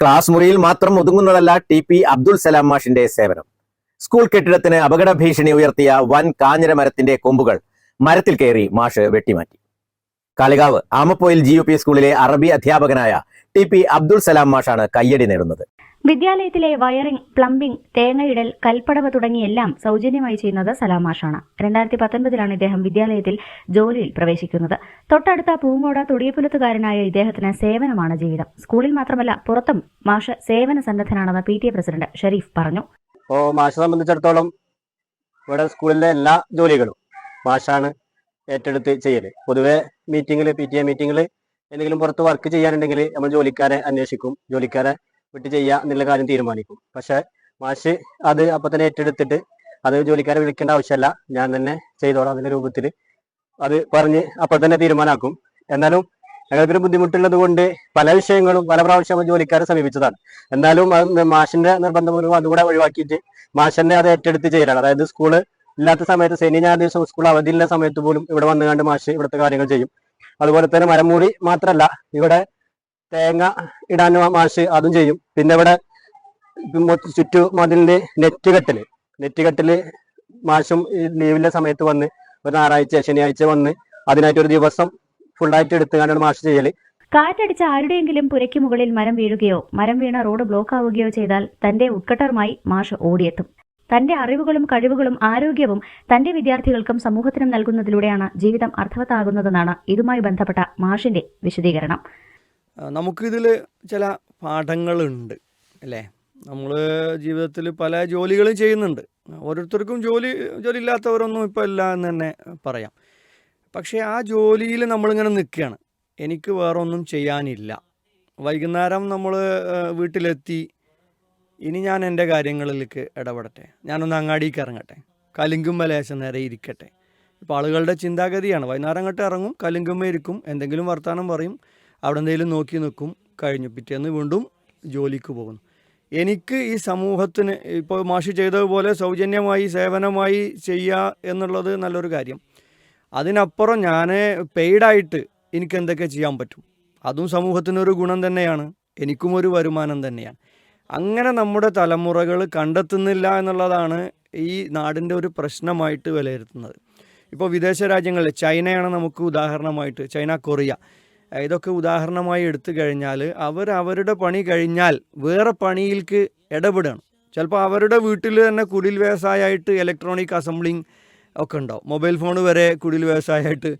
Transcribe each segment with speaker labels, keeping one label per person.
Speaker 1: Class മുറിയിൽ മാത്രം ഒതുങ്ങുന്നതല്ല ടി പി അബ്ദുൽ സലാം മാഷിന്റെ സേവനം. സ്കൂൾ കെട്ടിടത്തിന് അപകട ഭീഷണി ഉയർത്തിയ വൻ കാഞ്ഞിര മരത്തിന്റെ കൊമ്പുകൾ മരത്തിൽ കയറി മാഷ് വെട്ടിമാറ്റി. കാളികാവ് ആമപ്പോയിൽ ജി സ്കൂളിലെ അറബി അധ്യാപകനായ ടി അബ്ദുൽ സലാം മാഷാണ് കയ്യടി നേടുന്നത്.
Speaker 2: വിദ്യാലയത്തിലെ വയറിംഗ് പ്ലംബിംഗ് തേങ്ങയിടൽ കൽപ്പടവ് തുടങ്ങിയെല്ലാം സൗജന്യമായി ചെയ്യുന്നത് സലാമാഷാണ് രണ്ടായിരത്തി പത്തൊൻപതിലാണ് ഇദ്ദേഹം വിദ്യാലയത്തിൽ ജോലിയിൽ പ്രവേശിക്കുന്നത്. തൊട്ടടുത്ത പൂങ്ങോട് തുടിയപ്പുലത്തുകാരനായ ഇദ്ദേഹത്തിന് സേവനമാണ് ജീവിതം. സ്കൂളിൽ മാത്രമല്ല പുറത്തും മാഷ് സേവന സന്നദ്ധനാണെന്ന് പി പ്രസിഡന്റ് ഷെരീഫ് പറഞ്ഞു.
Speaker 3: ഓ മാഷെ സംബന്ധിച്ചിടത്തോളം ഇവിടെ സ്കൂളിലെ എല്ലാ ജോലികളും മാഷാണ് ഏറ്റെടുത്ത് ചെയ്യൽ. പൊതുവെ മീറ്റിങ്ങിൽ പി ടി എ എന്തെങ്കിലും പുറത്ത് വർക്ക് ചെയ്യാനുണ്ടെങ്കിൽ നമ്മൾ ജോലിക്കാരെ അന്വേഷിക്കും. ജോലിക്കാരെ വിട്ട് ചെയ്യുക എന്നുള്ള കാര്യം തീരുമാനിക്കും. പക്ഷെ മാഷ് അത് അപ്പൊ തന്നെ ഏറ്റെടുത്തിട്ട് അത് ജോലിക്കാരെ വിളിക്കേണ്ട ആവശ്യമല്ല ഞാൻ തന്നെ ചെയ്തോളാം അതിന്റെ രൂപത്തിൽ. അത് പറഞ്ഞ് അപ്പൊ തന്നെ തീരുമാനാക്കും. എന്നാലും ഞങ്ങൾക്കൊരു ബുദ്ധിമുട്ടുള്ളത് കൊണ്ട് പല വിഷയങ്ങളും പല പ്രാവശ്യം ജോലിക്കാരെ സമീപിച്ചതാണ്. എന്നാലും മാഷിന്റെ നിർബന്ധം മൂലം അതുകൂടെ ഒഴിവാക്കിയിട്ട് മാഷന്റെ അത് ഏറ്റെടുത്ത് ചെയ്യലാണ്. അതായത് സ്കൂൾ ഇല്ലാത്ത സമയത്ത് ശനി ഞായർ ദിവസം സ്കൂൾ അവധിയുള്ള സമയത്ത് പോലും ഇവിടെ വന്നുകൊണ്ട് മാഷ് ഇവിടുത്തെ കാര്യങ്ങൾ ചെയ്യും. അതുപോലെ തന്നെ മരമൂടി മാത്രല്ല ഇവിടെ തേങ്ങ ഇടാൻ മാഷ് അതും ചെയ്യും. പിന്നെ ഇവിടെ ചുറ്റു മതിലിന്റെ നെറ്റ് കെട്ടൽ. നെറ്റ് കെട്ടൽ മാഷും ലീവിന്റെ സമയത്ത് വന്ന് ഒരു ഞായറാഴ്ച ശനിയാഴ്ച വന്ന് അതിനായിട്ട് ഒരു ദിവസം ഫുള്ളായിട്ട് എടുത്തുകൊണ്ടാണ് മാഷ് ചെയ്യൽ.
Speaker 2: കാറ്റടിച്ച ആരുടെയെങ്കിലും പുരയ്ക്ക് മുകളിൽ മരം വീഴുകയോ മരം വീണ റോഡ് ബ്ലോക്ക് ആവുകയോ ചെയ്താൽ തന്റെ ഉത്കട്ടറുമായി മാഷ് ഓടിയെത്തും. തന്റെ അറിവുകളും കഴിവുകളും ആരോഗ്യവും തന്റെ വിദ്യാർത്ഥികൾക്കും സമൂഹത്തിനും നൽകുന്നതിലൂടെയാണ് ജീവിതം അർത്ഥവത്താകുന്നതെന്നാണ് ഇതുമായി ബന്ധപ്പെട്ട മാഷിന്റെ വിശദീകരണം.
Speaker 4: നമുക്കിതിൽ ചില പാഠങ്ങളുണ്ട് അല്ലേ? നമ്മൾ ജീവിതത്തിൽ പല ജോലികളും ചെയ്യുന്നുണ്ട്. ഓരോരുത്തർക്കും ജോലി ജോലി ഇല്ലാത്തവരൊന്നും ഇപ്പോൾ ഇല്ല എന്ന് തന്നെ പറയാം. പക്ഷേ ആ ജോലിയിൽ നമ്മളിങ്ങനെ നിൽക്കുകയാണ്. എനിക്ക് വേറെ ഒന്നും ചെയ്യാനില്ല. വൈകുന്നേരം നമ്മൾ വീട്ടിലെത്തി ഇനി ഞാൻ എന്റെ കാര്യങ്ങളിലേക്ക് ഇടപെടട്ടെ. ഞാനൊന്ന് അങ്ങാടിക്ക് ഇറങ്ങട്ടെ. കലിങ്കുമ്മ നേരെ ഇരിക്കട്ടെ. ഇപ്പോൾ ആളുകളുടെ ചിന്താഗതിയാണ്. വൈകുന്നേരം അങ്ങോട്ട് ഇറങ്ങും കലിങ്കുമ്മ ഇരിക്കും എന്തെങ്കിലും വർത്തമാനം പറയും. അവിടെ എന്തെങ്കിലും നോക്കി നിൽക്കും കഴിഞ്ഞു. പിറ്റേന്ന് വീണ്ടും ജോലിക്ക് പോകുന്നു. എനിക്ക് ഈ സമൂഹത്തിന് ഇപ്പോൾ മാഷി ചെയ്തതുപോലെ സൗജന്യമായി സേവനമായി ചെയ്യുക എന്നുള്ളത് നല്ലൊരു കാര്യം. അതിനപ്പുറം ഞാൻ പെയ്ഡായിട്ട് എനിക്ക് എന്തൊക്കെ ചെയ്യാൻ പറ്റും? അതും സമൂഹത്തിനൊരു ഗുണം തന്നെയാണ്. എനിക്കും ഒരു വരുമാനം തന്നെയാണ്. അങ്ങനെ നമ്മുടെ തലമുറകൾ കണ്ടെത്തുന്നില്ല എന്നുള്ളതാണ് ഈ നാടിന്റെ ഒരു പ്രശ്നമായിട്ട് വിലയിരുത്തുന്നത്. ഇപ്പോൾ വിദേശ രാജ്യങ്ങളിൽ ചൈനയാണ് നമുക്ക് ഉദാഹരണമായിട്ട് ചൈന കൊറിയ. ഇതൊക്കെ ഉദാഹരണമായി എടുത്തു കഴിഞ്ഞാൽ അവർ അവരുടെ പണി കഴിഞ്ഞാൽ വേറെ പണിയിലേക്ക് ഇടപെടണം. ചിലപ്പോൾ അവരുടെ വീട്ടിൽ തന്നെ കുടിൽ വ്യവസായമായിട്ട് ഇലക്ട്രോണിക് അസംബ്ലിങ് ഒക്കെ ഉണ്ടാവും. മൊബൈൽ ഫോൺ വരെ കുടിൽ വ്യവസായമായിട്ട്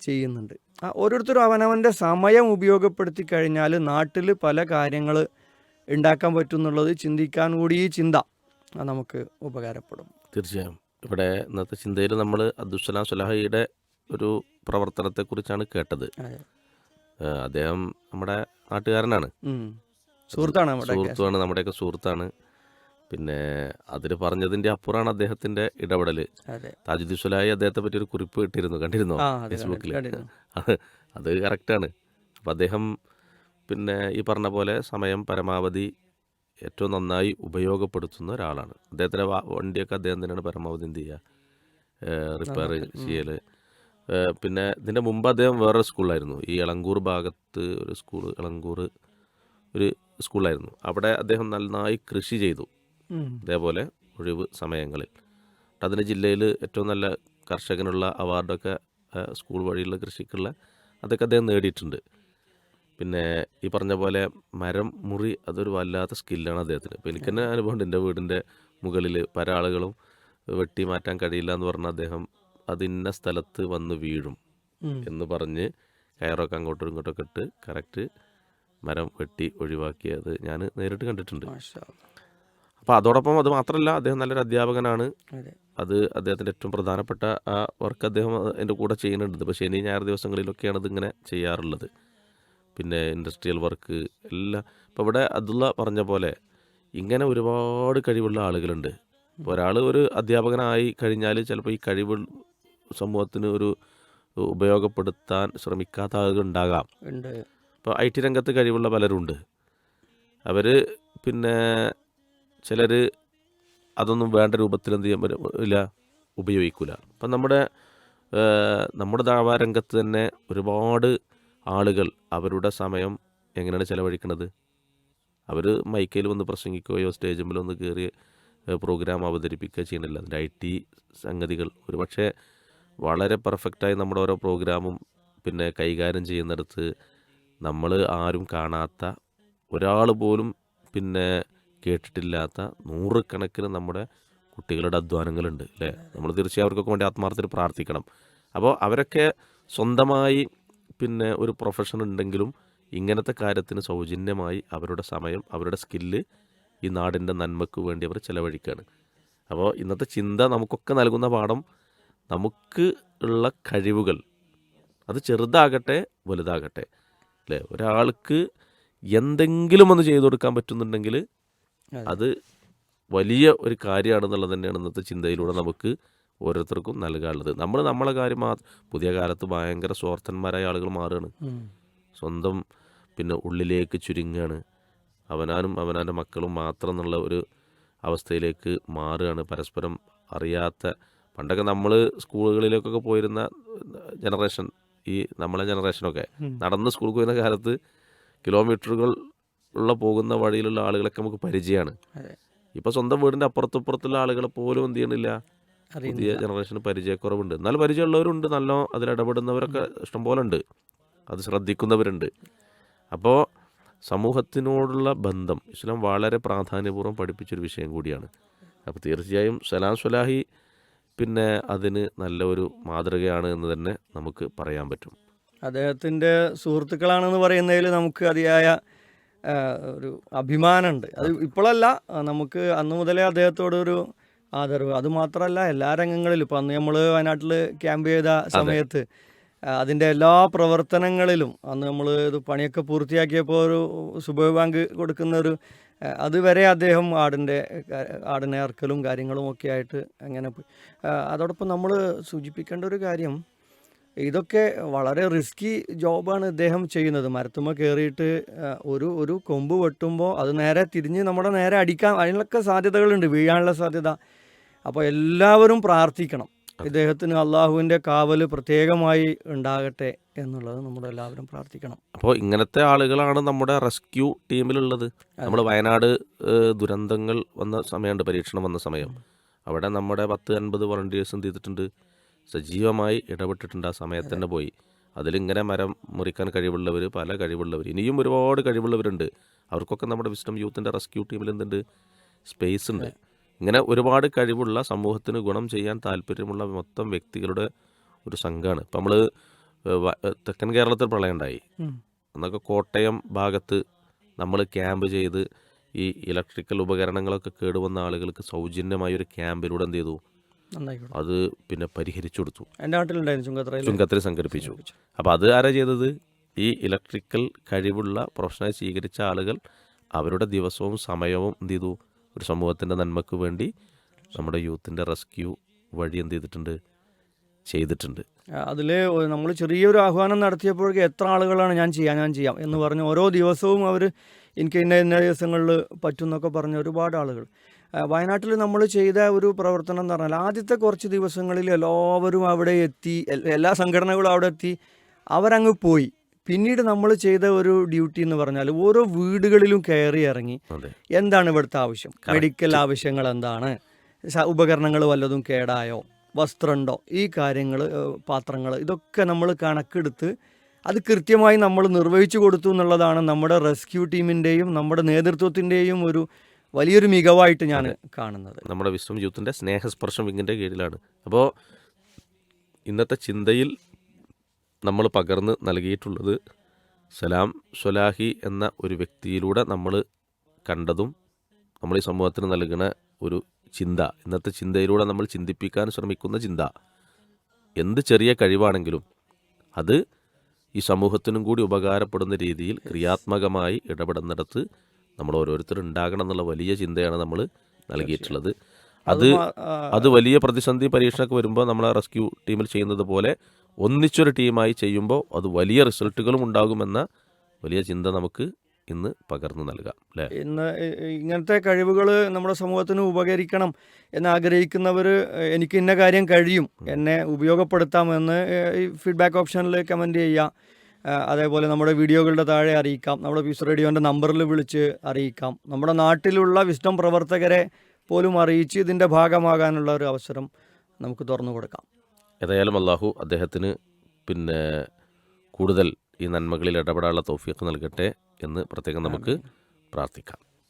Speaker 4: ചെയ്യുന്നുണ്ട്. ഓരോരുത്തരും അവനവന്റെ സമയം ഉപയോഗപ്പെടുത്തി കഴിഞ്ഞാൽ നാട്ടിൽ പല കാര്യങ്ങൾ ഉണ്ടാക്കാൻ പറ്റും എന്നുള്ളത് ചിന്തിക്കാൻ കൂടി ഈ ചിന്ത നമുക്ക് ഉപകാരപ്പെടും.
Speaker 5: തീർച്ചയായും. ഇവിടെ ഇന്നത്തെ ചിന്തയിൽ നമ്മൾ അബ്ദുസ്സലാം സുലഹയുടെ ഒരു പ്രവർത്തനത്തെക്കുറിച്ചാണ് കേട്ടത്. അദ്ദേഹം നമ്മുടെ നാട്ടുകാരനാണ്.
Speaker 4: സുഹൃത്താണ് സുഹൃത്താണ്
Speaker 5: സുഹൃത്തുമാണ് നമ്മുടെയൊക്കെ സുഹൃത്താണ്. പിന്നെ അതിൽ പറഞ്ഞതിന്റെ അപ്പുറമാണ് അദ്ദേഹത്തിന്റെ ഇടപെടൽ താജുദ്ദീസ്വലായി അദ്ദേഹത്തെ പറ്റി ഒരു കുറിപ്പ് ഇട്ടിരുന്നു കണ്ടിരുന്നോ? ഫേസ്ബുക്കിൽ. അത് കറക്റ്റാണ്. അപ്പം അദ്ദേഹം പിന്നെ ഈ പറഞ്ഞ പോലെ സമയം പരമാവധി ഏറ്റവും നന്നായി ഉപയോഗപ്പെടുത്തുന്ന ഒരാളാണ്. അദ്ദേഹത്തിന്റെ വണ്ടിയൊക്കെ അദ്ദേഹം തന്നെയാണ് പരമാവധി എന്ത് ചെയ്യുക? റിപ്പയർ. ചെയ്യൽ പിന്നെ ഇതിന്റെ മുമ്പ് അദ്ദേഹം വേറൊരു സ്കൂളിലായിരുന്നു. ഈ ഇളങ്കൂർ ഭാഗത്ത് ഒരു സ്കൂൾ ഇളങ്കൂർ ഒരു സ്കൂളായിരുന്നു അവിടെ അദ്ദേഹം നന്നായി കൃഷി ചെയ്തു.
Speaker 4: അതേപോലെ
Speaker 5: ഇതേപോലെ ഒഴിവ് സമയങ്ങളിൽ. അതിന് ജില്ലയിൽ ഏറ്റവും നല്ല കർഷകനുള്ള അവാർഡൊക്കെ സ്കൂൾ വഴിയുള്ള കൃഷിക്കുള്ള അതൊക്കെ അദ്ദേഹം നേടിയിട്ടുണ്ട്. പിന്നെ ഈ പറഞ്ഞ പോലെ മരം മുറി അതൊരു വല്ലാത്ത സ്കില്ലാണ് അദ്ദേഹത്തിന്. ഇപ്പോൾ എനിക്ക് തന്നെ അനുഭവമുണ്ട്. എന്റെ വീടിന്റെ മുകളിൽ പല ആളുകളും വെട്ടി മാറ്റാൻ കഴിയില്ല എന്ന് പറഞ്ഞ അദ്ദേഹം അതിന്ന സ്ഥലത്ത് വന്ന് വീഴും എന്ന് പറഞ്ഞ് കയറൊക്കെ അങ്ങോട്ടും ഇങ്ങോട്ടൊക്കെ ഇട്ട് കറക്റ്റ് മരം വെട്ടി ഒഴിവാക്കിയത് ഞാൻ നേരിട്ട് കണ്ടിട്ടുണ്ട്. അപ്പോൾ അതോടൊപ്പം അത് മാത്രമല്ല അദ്ദേഹം നല്ലൊരു അധ്യാപകനാണ്.
Speaker 4: അതെ.
Speaker 5: അദ്ദേഹത്തിന്റെ ഏറ്റവും പ്രധാനപ്പെട്ട ആ വർക്ക് അദ്ദേഹം എന്റെ കൂടെ ചെയ്യുന്നുണ്ട്. ഇപ്പോൾ ശനി ഞായർ ദിവസങ്ങളിലൊക്കെയാണ് ഇതിങ്ങനെ ചെയ്യാറുള്ളത്. പിന്നെ ഇൻഡസ്ട്രിയൽ വർക്ക് എല്ലാം ഇപ്പോൾ ഇവിടെ അതുള്ള പറഞ്ഞ പോലെ ഇങ്ങനെ ഒരുപാട് കഴിവുള്ള ആളുകളുണ്ട്. ഒരാൾ ഒരു അധ്യാപകനായി കഴിഞ്ഞാൽ ചിലപ്പോൾ ഈ കഴിവ് സമൂഹത്തിന് ഒരു ഉപയോഗപ്പെടുത്താൻ ശ്രമിക്കാത്ത ആളുകൾ ഉണ്ടാകാം
Speaker 4: ഉണ്ട്.
Speaker 5: ഇപ്പോൾ ഐ ടി രംഗത്ത് കഴിവുള്ള പലരുണ്ട്. അവർ പിന്നെ ചിലർ അതൊന്നും വേണ്ട രൂപത്തിൽ എന്ത് ചെയ്യാൻ ഇല്ല ഉപയോഗിക്കില്ല അപ്പം നമ്മുടെ നമ്മുടെ ദാവാ രംഗത്ത് തന്നെ ഒരുപാട് ആളുകൾ അവരുടെ സമയം എങ്ങനെയാണ് ചിലവഴിക്കുന്നത് അവർ മൈക്കയിൽ വന്ന് പ്രസംഗിക്കുകയോ സ്റ്റേജിൽ ഒന്ന് കയറി പ്രോഗ്രാം അവതരിപ്പിക്കുകയോ ചെയ്യണില്ല അതിന്റെ ഐ ടി സംഗതികൾ ഒരു പക്ഷേ വളരെ പെർഫെക്റ്റായി നമ്മുടെ ഓരോ പ്രോഗ്രാമും പിന്നെ കൈകാര്യം ചെയ്യുന്നിടത്ത് നമ്മൾ ആരും കാണാത്ത ഒരാൾ പോലും പിന്നെ കേട്ടിട്ടില്ലാത്ത നൂറുകണക്കിന് നമ്മുടെ കുട്ടികളുടെ അധ്വാനങ്ങളുണ്ട് അല്ലേ? നമ്മൾ തീർച്ചയായും അവർക്കൊക്കെ വേണ്ടി ആത്മാർത്ഥത്തിൽ പ്രാർത്ഥിക്കണം. അപ്പോൾ അവരൊക്കെ സ്വന്തമായി പിന്നെ ഒരു പ്രൊഫഷൻ ഉണ്ടെങ്കിലും ഇങ്ങനത്തെ കാര്യത്തിന് സൗജന്യമായി അവരുടെ സമയം അവരുടെ സ്കില്ല് ഈ നാടിന്റെ നന്മയ്ക്ക് വേണ്ടി അവർ ചിലവഴിക്കുകയാണ് അപ്പോൾ ഇന്നത്തെ ചിന്ത നമുക്കൊക്കെ നൽകുന്ന പാഠം നമുക്ക് ഉള്ള കഴിവുകൾ അത് ചെറുതാകട്ടെ വലുതാകട്ടെ അല്ലേ? ഒരാൾക്ക് എന്തെങ്കിലും ഒന്ന് ചെയ്തു കൊടുക്കാൻ പറ്റുന്നുണ്ടെങ്കിൽ
Speaker 4: അത്.
Speaker 5: വലിയ ഒരു കാര്യമാണെന്നുള്ളത് തന്നെയാണ് ഇന്നത്തെ ചിന്തയിലൂടെ നമുക്ക് ഓരോരുത്തർക്കും നൽകാനുള്ളത്. നമ്മൾ നമ്മളെ കാര്യം മാത്രം പുതിയ കാലത്ത് ഭയങ്കര സ്വാർത്ഥന്മാരായ ആളുകൾ മാറുകയാണ്. സ്വന്തം പിന്നെ ഉള്ളിലേക്ക് ചുരുങ്ങുകയാണ് അവനാനും അവനാന്റെ മക്കളും മാത്രം എന്നുള്ള ഒരു അവസ്ഥയിലേക്ക് മാറുകയാണ്. പരസ്പരം അറിയാത്ത പണ്ടൊക്കെ നമ്മൾ സ്കൂളുകളിലേക്കൊക്കെ പോയിരുന്ന ജനറേഷൻ ഈ നമ്മളെ ജനറേഷനൊക്കെ. നടന്ന് സ്കൂളിൽ പോയിരുന്ന കാലത്ത് കിലോമീറ്ററുകൾ ഉള്ള പോകുന്ന വഴിയിലുള്ള ആളുകളൊക്കെ നമുക്ക് പരിചയമാണ്. ഇപ്പം സ്വന്തം വീടിന്റെ അപ്പുറത്തപ്പുറത്തുള്ള ആളുകളെ പോലും എന്ത് ചെയ്യണില്ല. പുതിയ. ജനറേഷന് പരിചയക്കുറവുണ്ട്. എന്നാൽ പരിചയമുള്ളവരുണ്ട് നല്ല അതിലിടപെടുന്നവരൊക്കെ ഇഷ്ടംപോലെ ഉണ്ട് അത് ശ്രദ്ധിക്കുന്നവരുണ്ട്. അപ്പോൾ സമൂഹത്തിനോടുള്ള ബന്ധം ഇസ്ലാം വളരെ പ്രാധാന്യപൂർവം പഠിപ്പിച്ചൊരു വിഷയം കൂടിയാണ്. അപ്പോൾ തീർച്ചയായും സലാം സ്വലാഹി പിന്നെ അതിന് നല്ല ഒരു മാതൃകയാണ് എന്ന് തന്നെ നമുക്ക് പറയാൻ പറ്റും.
Speaker 4: അദ്ദേഹത്തിന്റെ സുഹൃത്തുക്കളാണെന്ന് പറയുന്നതിൽ നമുക്ക് അതിയായ ഒരു അഭിമാനമുണ്ട്. അത് ഇപ്പോഴല്ല നമുക്ക് അന്ന് മുതലേ അദ്ദേഹത്തോടൊരു ആദരവ്. അതുമാത്രമല്ല എല്ലാ രംഗങ്ങളിലും ഇപ്പം അന്ന് നമ്മൾ വയനാട്ടിൽ ക്യാമ്പ് ചെയ്ത സമയത്ത് അതിന്റെ എല്ലാ പ്രവർത്തനങ്ങളിലും അന്ന് നമ്മൾ ഇത് പണിയൊക്കെ പൂർത്തിയാക്കിയപ്പോൾ ഒരു സുബോ ബാങ്ക് കൊടുക്കുന്ന ഒരു അതുവരെ അദ്ദേഹം ആടിന്റെ ആടിനെ അറക്കലും കാര്യങ്ങളും ഒക്കെ ആയിട്ട് അങ്ങനെ അതോടൊപ്പം നമ്മൾ സൂചിപ്പിക്കേണ്ട ഒരു കാര്യം ഇതൊക്കെ വളരെ റിസ്കി ജോബാണ് ഇദ്ദേഹം ചെയ്യുന്നത്. മരത്തുമ്മ കയറിയിട്ട് ഒരു ഒരു കൊമ്പ് വെട്ടുമ്പോൾ അത് നേരെ തിരിഞ്ഞ് നമ്മുടെ നേരെ അടിക്കാൻ അതിനൊക്കെ സാധ്യതകളുണ്ട് വീഴാനുള്ള സാധ്യത. അപ്പോൾ എല്ലാവരും പ്രാർത്ഥിക്കണം. ഇദ്ദേഹത്തിന് അള്ളാഹുവിന്റെ കാവൽ പ്രത്യേകമായി ഉണ്ടാകട്ടെ എന്നുള്ളത് നമ്മുടെ എല്ലാവരും പ്രാർത്ഥിക്കണം.
Speaker 5: അപ്പോൾ ഇങ്ങനത്തെ ആളുകളാണ് നമ്മുടെ റെസ്ക്യൂ ടീമിലുള്ളത്. നമ്മൾ വയനാട് ദുരന്തങ്ങൾ വന്ന സമയമുണ്ട് പരീക്ഷണം വന്ന സമയം. അവിടെ നമ്മുടെ പത്ത് അൻപത് വോളണ്ടിയേഴ്സ് എന്ത് ചെയ്തിട്ടുണ്ട് സജീവമായി ഇടപെട്ടിട്ടുണ്ട് ആ സമയത്ത് തന്നെ പോയി. അതിലിങ്ങനെ മരം മുറിക്കാൻ കഴിവുള്ളവർ പല കഴിവുള്ളവർ ഇനിയും ഒരുപാട് കഴിവുള്ളവരുണ്ട്. അവർക്കൊക്കെ നമ്മുടെ വിസ്റ്റം യൂത്തിന്റെ റെസ്ക്യൂ ടീമിൽ എന്തുണ്ട്? സ്പേസ് ഉണ്ട്. ഇങ്ങനെ ഒരുപാട് കഴിവുള്ള സമൂഹത്തിന് ഗുണം ചെയ്യാൻ താല്പര്യമുള്ള മൊത്തം വ്യക്തികളുടെ ഒരു സംഘമാണ് ഇപ്പം നമ്മൾ തെക്കൻ കേരളത്തിൽ പ്രളയം
Speaker 4: ഉണ്ടായി
Speaker 5: അന്നൊക്കെ കോട്ടയം ഭാഗത്ത് നമ്മൾ ക്യാമ്പ് ചെയ്ത് ഈ ഇലക്ട്രിക്കൽ ഉപകരണങ്ങളൊക്കെ കേടുവന്ന ആളുകൾക്ക് സൗജന്യമായ ഒരു ക്യാമ്പിലൂടെ എന്ത് ചെയ്തു? അത് പിന്നെ പരിഹരിച്ചു കൊടുത്തു. ചുങ്കത്തിൽ സംഘടിപ്പിച്ചു. അപ്പോൾ അത് ആരാ ചെയ്തത്? ഈ ഇലക്ട്രിക്കൽ കഴിവുള്ള പ്രൊഫഷണൽ സ്വീകരിച്ച ആളുകൾ അവരുടെ ദിവസവും സമയവും എന്ത് ചെയ്തു? ഒരു സമൂഹത്തിന്റെ നന്മയ്ക്ക് വേണ്ടി നമ്മുടെ യൂത്തിന്റെ റെസ്ക്യൂ വഴി എന്ത് ചെയ്തിട്ടുണ്ട്? ചെയ്തിട്ടുണ്ട്.
Speaker 4: അതിൽ നമ്മൾ ചെറിയൊരു ആഹ്വാനം നടത്തിയപ്പോഴേക്ക് എത്ര ആളുകളാണ് ഞാൻ ചെയ്യാം ഞാൻ ചെയ്യാം എന്ന് പറഞ്ഞ് ഓരോ ദിവസവും അവർ എനിക്ക് ഇന്ന ഇന്ന ദിവസങ്ങളിൽ പറ്റും എന്നൊക്കെ പറഞ്ഞ ഒരുപാട് ആളുകൾ. വയനാട്ടിൽ നമ്മൾ ചെയ്ത ഒരു പ്രവർത്തനം എന്ന് പറഞ്ഞാൽ ആദ്യത്തെ കുറച്ച് ദിവസങ്ങളിൽ എല്ലാവരും അവിടെ എത്തി എല്ലാ സംഘടനകളും അവിടെ എത്തി അവരങ്ങ് പോയി. പിന്നീട് നമ്മൾ ചെയ്ത ഒരു ഡ്യൂട്ടി എന്ന് പറഞ്ഞാൽ ഓരോ വീടുകളിലും കയറി ഇറങ്ങി എന്താണ് ഇവിടുത്തെ ആവശ്യം? മെഡിക്കൽ ആവശ്യങ്ങൾ എന്താണ്? ഉപകരണങ്ങൾ വല്ലതും കേടായോ? വസ്ത്രമുണ്ടോ? ഈ കാര്യങ്ങൾ പാത്രങ്ങൾ ഇതൊക്കെ നമ്മൾ കണക്കെടുത്ത് അത് കൃത്യമായി നമ്മൾ നിർവഹിച്ചു കൊടുത്തു എന്നുള്ളതാണ് നമ്മുടെ റെസ്ക്യൂ ടീമിന്റെയും നമ്മുടെ നേതൃത്വത്തിന്റെയും ഒരു വലിയൊരു മികവായിട്ട് ഞാൻ കാണുന്നത്.
Speaker 5: നമ്മുടെ വിശ്വം യൂത്തിന്റെ സ്നേഹസ്പർശം വിങ്ങിന്റെ കീഴിലാണ്. അപ്പോൾ ഇന്നത്തെ ചിന്തയിൽ നമ്മൾ പകർന്ന് നൽകിയിട്ടുള്ളത് സലാം സൊലാഹി എന്ന ഒരു വ്യക്തിയിലൂടെ നമ്മൾ കണ്ടതും നമ്മൾ ഈ സമൂഹത്തിന് നൽകുന്ന ഒരു ചിന്ത ഇന്നത്തെ ചിന്തയിലൂടെ നമ്മൾ ചിന്തിപ്പിക്കാൻ ശ്രമിക്കുന്ന ചിന്ത. എന്ത് ചെറിയ കഴിവാണെങ്കിലും അത് ഈ സമൂഹത്തിനും കൂടി ഉപകാരപ്പെടുന്ന രീതിയിൽ ക്രിയാത്മകമായി ഇടപെടുന്നിടത്ത് നമ്മൾ ഓരോരുത്തരും ഉണ്ടാകണം എന്നുള്ള വലിയ ചിന്തയാണ് നമ്മൾ നൽകിയിട്ടുള്ളത്. അത് അത് വലിയ പ്രതിസന്ധി പരീക്ഷണമൊക്കെ വരുമ്പോൾ നമ്മൾ റെസ്ക്യൂ ടീമിൽ ചെയ്യുന്നത് പോലെ ഒന്നിച്ചൊരു ടീമായി ചെയ്യുമ്പോൾ അത് വലിയ റിസൾട്ടുകളും ഉണ്ടാകുമെന്ന വലിയ ചിന്ത നമുക്ക് ഇന്ന് പകർന്നു നൽകാം അല്ലേ?
Speaker 4: ഇന്ന് ഇങ്ങനത്തെ കഴിവുകൾ നമ്മുടെ സമൂഹത്തിന് ഉപകരിക്കണം എന്ന് ആഗ്രഹിക്കുന്നവർ എനിക്ക് ഇന്ന കാര്യം കഴിയും എന്നെ ഉപയോഗപ്പെടുത്താമെന്ന് ഈ ഫീഡ്ബാക്ക് ഓപ്ഷനിൽ കമന്റ് ചെയ്യുക. അതേപോലെ നമ്മുടെ വീഡിയോകളുടെ താഴെ അറിയിക്കാം. നമ്മുടെ പീസ് റേഡിയോന്റെ നമ്പറിൽ വിളിച്ച് അറിയിക്കാം. നമ്മുടെ നാട്ടിലുള്ള വിസ്റ്റം പ്രവർത്തകരെ പോലും അറിയിച്ച് ഇതിന്റെ ഭാഗമാകാനുള്ള ഒരു അവസരം നമുക്ക് തുറന്നു കൊടുക്കാം.
Speaker 5: ഏതായാലും അള്ളാഹു അദ്ദേഹത്തിന് പിന്നെ കൂടുതൽ ഈ നന്മകളിൽ ഇടപെടാനുള്ള തോഫിയൊക്കെ നൽകട്ടെ എന്ന് പ്രത്യേകം നമുക്ക് പ്രാർത്ഥിക്കാം.